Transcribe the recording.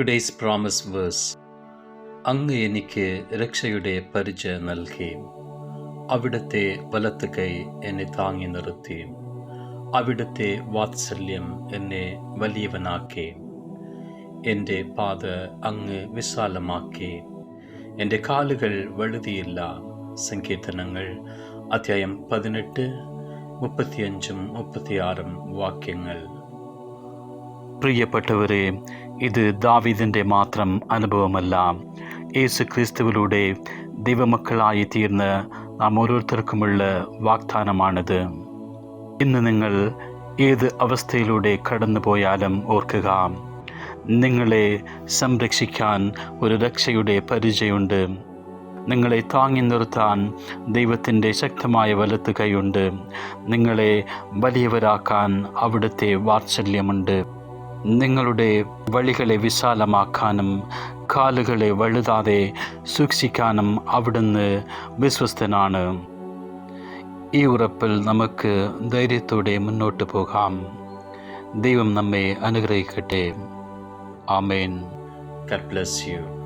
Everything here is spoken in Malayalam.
ടുഡേയ്സ് പ്രോമിസ് വേഴ്സ് അങ്ങ് എനിക്ക് രക്ഷയുടെ പരിചയം നൽകിയും അവിടുത്തെ വലത്ത് കൈ എന്നെ താങ്ങി നിർത്തിയും അവിടുത്തെ വാത്സല്യം എന്നെ വലിയവനാക്കി എന്റെ പാത അങ്ങ് വിശാലമാക്കി എന്റെ കാലുകൾ വഴുതിയില്ല. സങ്കീർത്തനങ്ങൾ അധ്യായം പതിനെട്ട് മുപ്പത്തിയഞ്ചും മുപ്പത്തിയാറും വാക്യങ്ങൾ. പ്രിയപ്പെട്ടവരെ ഇത് ദാവിദിന്റെ മാത്രം അനുഭവമല്ല. യേസു ക്രിസ്തുവിലൂടെ ദൈവമക്കളായി തീർന്ന് നാം ഓരോരുത്തർക്കുമുള്ള വാഗ്ദാനമാണിത്. ഇന്ന് നിങ്ങൾ ഏത് അവസ്ഥയിലൂടെ കടന്നു പോയാലും ഓർക്കുക നിങ്ങളെ സംരക്ഷിക്കാൻ ഒരു രക്ഷയുടെ പരിചയമുണ്ട്. നിങ്ങളെ താങ്ങി നിർത്താൻ ദൈവത്തിന്റെ ശക്തമായ വലത്ത് കൈയുണ്ട് നിങ്ങളെ വലിയവരാക്കാൻ അവിടുത്തെ വാത്സല്യമുണ്ട്. നിങ്ങളുടെ വഴികളെ വിശാലമാക്കാനും കാലുകളെ വഴുതാതെ സൂക്ഷിക്കാനും അവിടുന്ന് വിശ്വസ്തനാണ്. ഈ ഉറപ്പിൽ നമുക്ക് ധൈര്യത്തോടെ മുന്നോട്ട് പോകാം. ദൈവം നമ്മെ അനുഗ്രഹിക്കട്ടെ. ആമേൻ. God bless you.